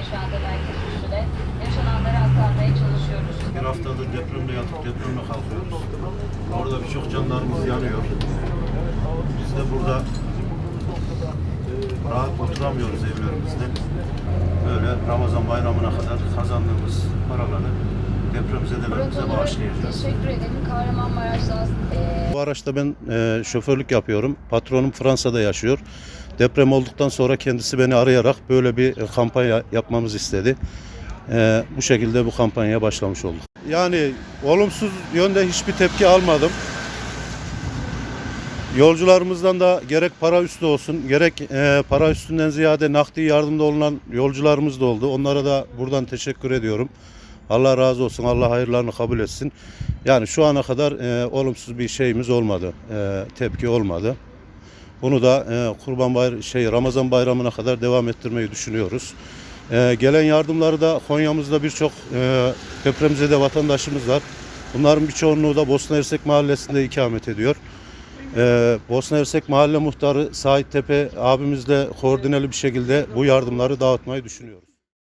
yaşandı belki bir. Yaşananları aktarmaya çalışıyoruz. Bir haftadır depremle yatıp depremle kalkıyoruz. Orada birçok canlarımız yanıyor. Biz de burada rahat oturamıyoruz evlerimizde. Böyle Ramazan bayramına kadar kazandığımız paraları depremzedelerimize bağışlayacağız. Teşekkür ederim. Kahramanmaraş'ta bu araçta ben e, şoförlük yapıyorum. Patronum Fransa'da yaşıyor. Deprem olduktan sonra kendisi beni arayarak böyle bir e, kampanya yapmamızı istedi. E, bu şekilde bu kampanyaya başlamış olduk. Yani olumsuz yönde hiçbir tepki almadım. Yolcularımızdan da gerek para üstü olsun, gerek e, para üstünden ziyade nakdi yardımda olunan yolcularımız da oldu. Onlara da buradan teşekkür ediyorum. Allah razı olsun, Allah hayırlarını kabul etsin. Yani şu ana kadar e, olumsuz bir şeyimiz olmadı, e, tepki olmadı. Bunu da e, Kurban Bayr şey Ramazan Bayramı'na kadar devam ettirmeyi düşünüyoruz. E, gelen yardımları da Konya'mızda birçok e, depremzede vatandaşımız var. Bunların bir çoğunluğu da Bosna Hersek Mahallesi'nde ikamet ediyor. Ee, Bosna Hersek Mahalle Muhtarı Sait Tepe abimizle koordineli bir şekilde bu yardımları dağıtmayı düşünüyoruz.